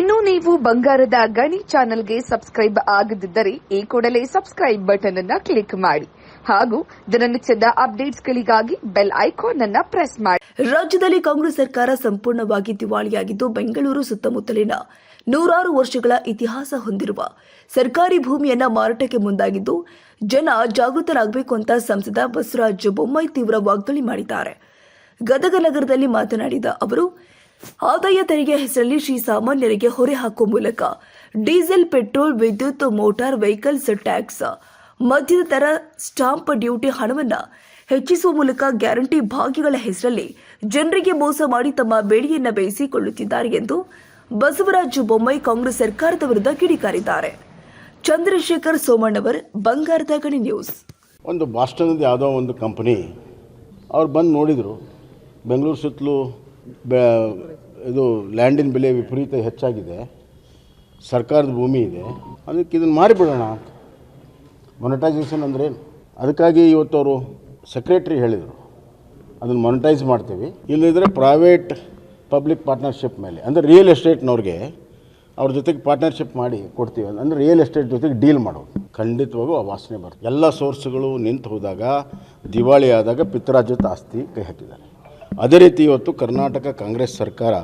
ಇನ್ನು ನೀವು ಬಂಗಾರದ ಗಣಿ ಚಾನೆಲ್ಗೆ ಸಬ್ಸ್ಕ್ರೈಬ್ ಆಗದಿದ್ದರೆ ಈ ಕೂಡಲೇ ಸಬ್ಸ್ಕ್ರೈಬ್ ಬಟನ್ ಅನ್ನ ಕ್ಲಿಕ್ ಮಾಡಿ ಹಾಗೂ ದಿನನಿತ್ಯದ ಅಪ್ಡೇಟ್ಸ್ಗಳಿಗಾಗಿ ಬೆಲ್ ಐಕಾನ್ ಅನ್ನ ಪ್ರೆಸ್ ಮಾಡಿ. ರಾಜ್ಯದಲ್ಲಿ ಕಾಂಗ್ರೆಸ್ ಸರ್ಕಾರ ಸಂಪೂರ್ಣವಾಗಿ ದಿವಾಳಿಯಾಗಿದ್ದು, ಬೆಂಗಳೂರು ಸುತ್ತಮುತ್ತಲಿನ ನೂರಾರು ವರ್ಷಗಳ ಇತಿಹಾಸ ಹೊಂದಿರುವ ಸರ್ಕಾರಿ ಭೂಮಿಯನ್ನ ಮಾರಾಟಕ್ಕೆ ಮುಂದಾಗಿದ್ದು, ಜನ ಜಾಗೃತರಾಗಬೇಕು ಅಂತ ಸಂಸದ ಬಸವರಾಜ ಬೊಮ್ಮಾಯಿ ತೀವ್ರ ವಾಗ್ದಾಳಿ ಮಾಡಿದ್ದಾರೆ. ಗದಗ ನಗರದಲ್ಲಿ ಮಾತನಾಡಿದ ಅವರು ಆದಾಯ ತೆರಿಗೆ ಹೆಸರಲ್ಲಿ ಶ್ರೀ ಸಾಮಾನ್ಯರಿಗೆ ಹೊರೆ ಹಾಕುವ ಮೂಲಕ ಡೀಸೆಲ್, ಪೆಟ್ರೋಲ್, ವಿದ್ಯುತ್, ಮೋಟಾರ್, ವೆಹಿಕಲ್ಸ್, ಟ್ಯಾಕ್ಸ್, ಮದ್ಯದ ದರ, ಸ್ಟಾಂಪ್ ಡ್ಯೂಟಿ ಹಣವನ್ನು ಹೆಚ್ಚಿಸುವ ಮೂಲಕ ಗ್ಯಾರಂಟಿ ಭಾಗ್ಯಗಳ ಹೆಸರಲ್ಲಿ ಜನರಿಗೆ ಮೋಸ ಮಾಡಿ ತಮ್ಮ ಬೇಡಿಯನ್ನು ಬೇಯಿಸಿಕೊಳ್ಳುತ್ತಿದ್ದಾರೆ ಎಂದು ಬಸವರಾಜ ಬೊಮ್ಮಾಯಿ ಕಾಂಗ್ರೆಸ್ ಸರ್ಕಾರದ ವಿರುದ್ಧ ಕಿಡಿಕಾರಿದ್ದಾರೆ. ಚಂದ್ರಶೇಖರ್ ಸೋಮಣ್ಣವರ್ ಬಂಗಾರದ ಗಣಿ ನ್ಯೂಸ್. ಒಂದು ಬಾಸ್ಟನ್ದು ಯಾವುದೋ ಒಂದು ಕಂಪನಿ, ಅವ್ರು ಬಂದು ನೋಡಿದರು. ಬೆಂಗಳೂರು ಸುತ್ತಲೂ ಇದು ಲ್ಯಾಂಡಿನ ಬೆಲೆ ವಿಪರೀತ ಹೆಚ್ಚಾಗಿದೆ. ಸರ್ಕಾರದ ಭೂಮಿ ಇದೆ. ಅದಕ್ಕೆ ಇದನ್ನು ಮಾರಿಬಿಡೋಣ ಅಂತ. ಮೊನಿಟೈಸೇಷನ್ ಅಂದರೆ ಏನು? ಅದಕ್ಕಾಗಿ ಇವತ್ತು ಅವರು ಸೆಕ್ರೆಟ್ರಿ ಹೇಳಿದರು. ಅದನ್ನು ಮೊನಿಟೈಸ್ ಮಾಡ್ತೀವಿ. ಇಲ್ಲದಿದ್ದರೆ ಪ್ರೈವೇಟ್ ಪಬ್ಲಿಕ್ ಪಾರ್ಟ್ನರ್ಶಿಪ್ ಮೇಲೆ, ಅಂದರೆ ರಿಯಲ್ ಎಸ್ಟೇಟ್ನವ್ರಿಗೆ ಅವ್ರ ಜೊತೆಗೆ ಪಾರ್ಟ್ನರ್ಶಿಪ್ ಮಾಡಿ ಕೊಡ್ತೀವಿ. ಅಂದರೆ ರಿಯಲ್ ಎಸ್ಟೇಟ್ ಜೊತೆಗೆ ಡೀಲ್ ಮಾಡೋದು. ಖಂಡಿತವಾಗೂ ಆ ವಾಸನೆ ಬರ್ತದೆ ಎಲ್ಲ ಸೋರ್ಸ್ಗಳು ನಿಂತು ಹೋದಾಗ, ದಿವಾಳಿ ಆದಾಗ ಪಿತ್ರಾಜ್ಯದ ಆಸ್ತಿ ಕೈ ಹಾಕಿದ್ದಾರೆ. ಅದೇ ರೀತಿ ಇವತ್ತು ಕರ್ನಾಟಕ ಕಾಂಗ್ರೆಸ್ ಸರ್ಕಾರ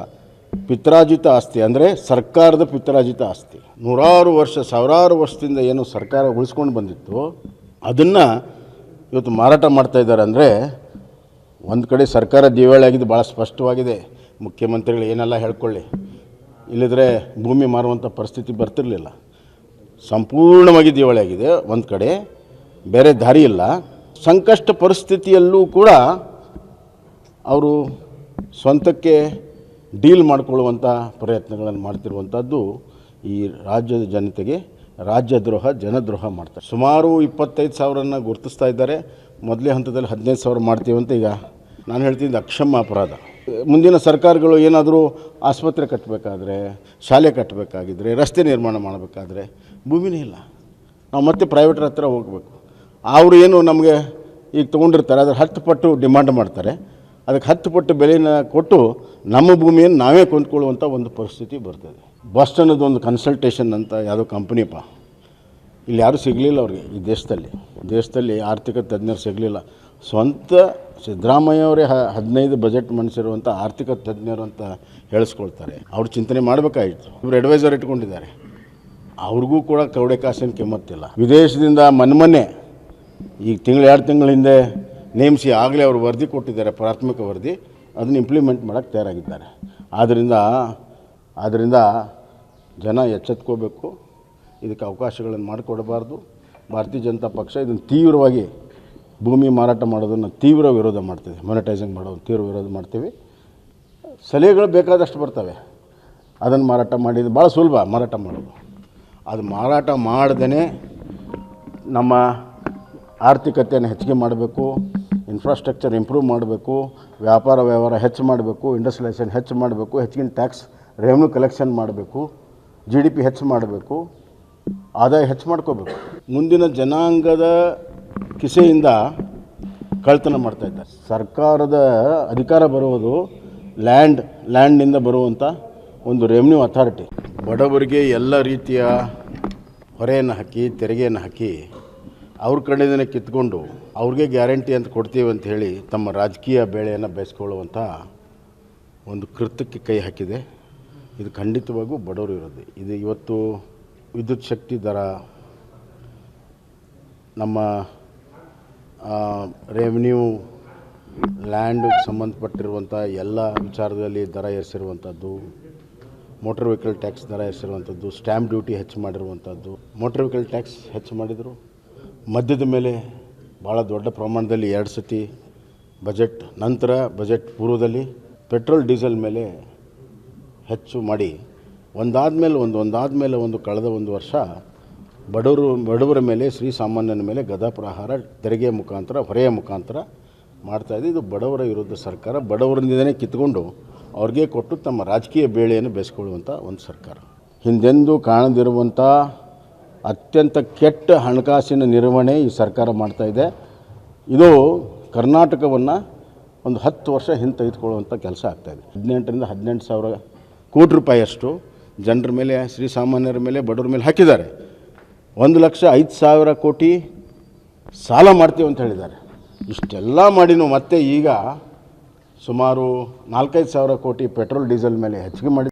ಪಿತ್ರಾಜಿತ ಆಸ್ತಿ, ಅಂದರೆ ಸರ್ಕಾರದ ಪಿತ್ರಾಜಿತ ಆಸ್ತಿ. ನೂರಾರು ವರ್ಷ, ಸಾವಿರಾರು ವರ್ಷದಿಂದ ಏನು ಸರ್ಕಾರ ಉಳಿಸ್ಕೊಂಡು ಬಂದಿತ್ತು, ಅದನ್ನು ಇವತ್ತು ಮಾರಾಟ ಮಾಡ್ತಾ ಇದ್ದಾರೆ ಅಂದರೆ ಒಂದು ಕಡೆ ಸರ್ಕಾರ ದಿವಾಳಿ ಆಗಿದ್ದು ಭಾಳ ಸ್ಪಷ್ಟವಾಗಿದೆ. ಮುಖ್ಯಮಂತ್ರಿಗಳು ಏನೆಲ್ಲ ಹೇಳ್ಕೊಳ್ಳಿ. ಇಲ್ಲದ್ರೆ ಭೂಮಿ ಮಾರುವಂಥ ಪರಿಸ್ಥಿತಿ ಬರ್ತಿರಲಿಲ್ಲ. ಸಂಪೂರ್ಣವಾಗಿ ದಿವಾಳಿ ಆಗಿದೆ ಒಂದು ಕಡೆ. ಬೇರೆ ದಾರಿ ಇಲ್ಲ. ಸಂಕಷ್ಟ ಪರಿಸ್ಥಿತಿಯಲ್ಲೂ ಕೂಡ ಅವರು ಸ್ವಂತಕ್ಕೆ ಡೀಲ್ ಮಾಡಿಕೊಳ್ಳುವಂಥ ಪ್ರಯತ್ನಗಳನ್ನು ಮಾಡ್ತಿರುವಂಥದ್ದು ಈ ರಾಜ್ಯದ ಜನತೆಗೆ ರಾಜ್ಯದ್ರೋಹ, ಜನದ್ರೋಹ ಮಾಡ್ತಾರೆ. ಸುಮಾರು ಇಪ್ಪತ್ತೈದು ಸಾವಿರನ ಗುರುತಿಸ್ತಾ ಇದ್ದಾರೆ. ಮೊದಲೇ ಹಂತದಲ್ಲಿ ಹದಿನೈದು ಸಾವಿರ ಮಾಡ್ತೀವಂತ ಈಗ ನಾನು ಹೇಳ್ತಿದ್ದೆ ಅಕ್ಷಮ ಅಪರಾಧ. ಮುಂದಿನ ಸರ್ಕಾರಗಳು ಏನಾದರೂ ಆಸ್ಪತ್ರೆ ಕಟ್ಟಬೇಕಾದ್ರೆ, ಶಾಲೆ ಕಟ್ಟಬೇಕಾಗಿದ್ರೆ, ರಸ್ತೆ ನಿರ್ಮಾಣ ಮಾಡಬೇಕಾದ್ರೆ ಭೂಮಿನೇ ಇಲ್ಲ. ನಾವು ಮತ್ತೆ ಪ್ರೈವೇಟ್ರ ಹತ್ರ ಹೋಗಬೇಕು. ಅವರು ಏನು ನಮಗೆ ಈಗ ತೊಗೊಂಡಿರ್ತಾರೆ ಅದ್ರ ಹತ್ತು ಪಟ್ಟು ಡಿಮಾಂಡ್ ಮಾಡ್ತಾರೆ. ಅದಕ್ಕೆ ಹತ್ತು ಪಟ್ಟು ಬೆಲೆನ ಕೊಟ್ಟು ನಮ್ಮ ಭೂಮಿಯನ್ನು ನಾವೇ ಕೊಂಡ್ಕೊಳ್ಳುವಂಥ ಒಂದು ಪರಿಸ್ಥಿತಿ ಬರ್ತದೆ. ಬಾಸ್ಟನ್ನದು ಒಂದು ಕನ್ಸಲ್ಟೇಷನ್ ಅಂತ ಯಾವುದೋ ಕಂಪ್ನಿಪ್ಪ ಇಲ್ಲಿ ಯಾರೂ ಸಿಗಲಿಲ್ಲ ಅವ್ರಿಗೆ ಈ ದೇಶದಲ್ಲಿ. ದೇಶದಲ್ಲಿ ಆರ್ಥಿಕ ತಜ್ಞರು ಸಿಗಲಿಲ್ಲ. ಸ್ವಂತ ಸಿದ್ದರಾಮಯ್ಯ ಅವರೇ ಹದಿನೈದು ಬಜೆಟ್ ಮಂಡಿಸಿರುವಂಥ ಆರ್ಥಿಕ ತಜ್ಞರು ಅಂತ ಹೇಳಿಸ್ಕೊಳ್ತಾರೆ. ಅವ್ರು ಚಿಂತನೆ ಮಾಡಬೇಕಾಗಿತ್ತು ಇವರು ಅಡ್ವೈಸರ್ ಇಟ್ಕೊಂಡಿದ್ದಾರೆ. ಅವ್ರಿಗೂ ಕೂಡ ಕವಡೆ ಕಾಸಿನ ಕೆಮ್ಮತ್ತಿಲ್ಲ. ವಿದೇಶದಿಂದ ಮನೆ ಈಗ ತಿಂಗಳು, ಎರಡು ತಿಂಗಳ ಹಿಂದೆ ನೇಮಿಸಿ ಆಗಲೇ ಅವರು ವರದಿ ಕೊಟ್ಟಿದ್ದಾರೆ, ಪ್ರಾಥಮಿಕ ವರದಿ. ಅದನ್ನು ಇಂಪ್ಲಿಮೆಂಟ್ ಮಾಡೋಕ್ಕೆ ತಯಾರಾಗಿದ್ದಾರೆ. ಆದ್ದರಿಂದ ಆದ್ದರಿಂದ ಜನ ಎಚ್ಚೆತ್ಕೋಬೇಕು. ಇದಕ್ಕೆ ಅವಕಾಶಗಳನ್ನು ಮಾಡಿಕೊಡಬಾರ್ದು. ಭಾರತೀಯ ಜನತಾ ಪಕ್ಷ ಇದನ್ನು ತೀವ್ರವಾಗಿ ಭೂಮಿ ಮಾರಾಟ ಮಾಡೋದನ್ನು ತೀವ್ರ ವಿರೋಧ ಮಾಡ್ತೀವಿ ಮೊನಿಟೈಸಿಂಗ್ ಮಾಡೋದು ತೀವ್ರ ವಿರೋಧ ಮಾಡ್ತೀವಿ. ಸಲಹೆಗಳು ಬೇಕಾದಷ್ಟು ಬರ್ತವೆ. ಅದನ್ನು ಮಾರಾಟ ಮಾಡಿದ್ದು ಭಾಳ ಸುಲಭ ಮಾರಾಟ ಮಾಡೋದು. ಅದು ಮಾರಾಟ ಮಾಡ್ದೇ ನಮ್ಮ ಆರ್ಥಿಕತೆಯನ್ನು ಹೆಚ್ಚಿಗೆ ಮಾಡಬೇಕು. ಇನ್ಫ್ರಾಸ್ಟ್ರಕ್ಚರ್ ಇಂಪ್ರೂವ್ ಮಾಡಬೇಕು, ವ್ಯಾಪಾರ ವ್ಯವಹಾರ ಹೆಚ್ಚು ಮಾಡಬೇಕು ಇಂಡಸ್ಟ್ರಿಯಲೈಸೇಷನ್ ಹೆಚ್ಚು ಮಾಡಬೇಕು, ಹೆಚ್ಚಿನ ಟ್ಯಾಕ್ಸ್ ರೆವೆನ್ಯೂ ಕಲೆಕ್ಷನ್ ಮಾಡಬೇಕು ಜಿ ಡಿ ಪಿ ಹೆಚ್ಚು ಮಾಡಬೇಕು, ಆದಾಯ ಹೆಚ್ಚು ಮಾಡ್ಕೋಬೇಕು. ಮುಂದಿನ ಜನಾಂಗದ ಕಿಸೆಯಿಂದ ಕಳ್ತನ ಮಾಡ್ತಾ ಇದ್ದಾರೆ. ಸರ್ಕಾರದ ಅಧಿಕಾರ ಬರುವುದು ಲ್ಯಾಂಡ್ ಲ್ಯಾಂಡ್ನಿಂದ ಬರುವಂಥ ಒಂದು ರೆವೆನ್ಯೂ ಅಥಾರಿಟಿ ಬಡವರಿಗೆ ಎಲ್ಲ ರೀತಿಯ ಹೊರೆಯನ್ನು ಹಾಕಿ, ತೆರಿಗೆಯನ್ನು ಹಾಕಿ ಅವ್ರ ಕಡೆಯಿಂದನೇ ಕಿತ್ಕೊಂಡು ಅವ್ರಿಗೆ ಗ್ಯಾರಂಟಿ ಅಂತ ಕೊಡ್ತೀವಿ ಅಂತ ಹೇಳಿ ತಮ್ಮ ರಾಜಕೀಯ ಬೇಳೆಯನ್ನು ಬೆಸ್ಕೊಳ್ಳುವಂಥ ಒಂದು ಕೃತ್ಯಕ್ಕೆ ಕೈ ಹಾಕಿದೆ. ಇದು ಖಂಡಿತವಾಗೂ ಬಡವರು ಇರೋದು ಇದು ಇವತ್ತು ವಿದ್ಯುತ್ ಶಕ್ತಿ ದರ ನಮ್ಮ ರೆವಿನ್ಯೂ ಲ್ಯಾಂಡಿಗೆ ಸಂಬಂಧಪಟ್ಟಿರುವಂಥ ಎಲ್ಲ ವಿಚಾರದಲ್ಲಿ ದರ ಏರಿಸಿರುವಂಥದ್ದು ಮೋಟರ್ ವೆಹಿಕಲ್ ಟ್ಯಾಕ್ಸ್ ದರ ಏರಿಸಿರುವಂಥದ್ದು ಸ್ಟ್ಯಾಂಪ್ ಡ್ಯೂಟಿ ಹೆಚ್ಚು ಮಾಡಿರುವಂಥದ್ದು ಮೋಟರ್ ವೆಹಿಕಲ್ ಟ್ಯಾಕ್ಸ್ ಹೆಚ್ಚು ಮಾಡಿದರು? ಮದ್ಯದ ಮೇಲೆ ಭಾಳ ದೊಡ್ಡ ಪ್ರಮಾಣದಲ್ಲಿ ಎರಡು ಸತಿ ಬಜೆಟ್, ನಂತರ ಬಜೆಟ್ ಪೂರ್ವದಲ್ಲಿ ಪೆಟ್ರೋಲ್, ಡೀಸೆಲ್ ಮೇಲೆ ಹೆಚ್ಚು ಮಾಡಿ. ಒಂದಾದ ಮೇಲೆ ಒಂದು ಒಂದಾದ ಮೇಲೆ ಒಂದು ಕಳೆದ ಒಂದು ವರ್ಷ ಬಡವರು, ಬಡವರ ಮೇಲೆ ಶ್ರೀ ಸಾಮಾನ್ಯನ ಮೇಲೆ ಗದಾ ಪ್ರಹಾರ ತೆರಿಗೆ ಮುಖಾಂತರ, ಹೊರೆಯ ಮುಖಾಂತರ ಮಾಡ್ತಾಯಿದೆ ಇದು. ಬಡವರ ವಿರುದ್ಧ ಸರ್ಕಾರ. ಬಡವರಿಂದನೇ ಕಿತ್ಕೊಂಡು ಅವ್ರಿಗೆ ಕೊಟ್ಟು ತಮ್ಮ ರಾಜಕೀಯ ಬೇಳೆಯನ್ನು ಬೆಸ್ಕೊಳ್ಳುವಂಥ ಒಂದು ಸರ್ಕಾರ. ಹಿಂದೆಂದೂ ಕಾಣದಿರುವಂಥ ಅತ್ಯಂತ ಕೆಟ್ಟ ಹಣಕಾಸಿನ ನಿರ್ವಹಣೆ ಈ ಸರ್ಕಾರ ಮಾಡ್ತಾಯಿದೆ ಇದು. ಕರ್ನಾಟಕವನ್ನು ಒಂದು ಹತ್ತು ವರ್ಷ ಹಿಂದೆ ತೆಗೆದುಕೊಳ್ಳುವಂಥ ಕೆಲಸ ಆಗ್ತಾಯಿದೆ ಹದಿನೆಂಟರಿಂದ ಹದಿನೆಂಟು ಸಾವಿರ ಕೋಟಿ ರೂಪಾಯಿಯಷ್ಟು ಜನರ ಮೇಲೆ ಶ್ರೀ ಸಾಮಾನ್ಯರ ಮೇಲೆ, ಬಡವ್ರ ಮೇಲೆ ಹಾಕಿದ್ದಾರೆ. ಒಂದು ಲಕ್ಷ ಐದು ಸಾವಿರ ಕೋಟಿ ಸಾಲ ಮಾಡ್ತೀವಿ ಅಂತ ಹೇಳಿದ್ದಾರೆ. ಇಷ್ಟೆಲ್ಲ ಮಾಡಿನೂ ಮತ್ತೆ ಈಗ ಸುಮಾರು ನಾಲ್ಕೈದು ಸಾವಿರ ಕೋಟಿ ಪೆಟ್ರೋಲ್, ಡೀಸೆಲ್ ಮೇಲೆ ಹೆಚ್ಚಿಗೆ ಮಾಡಿ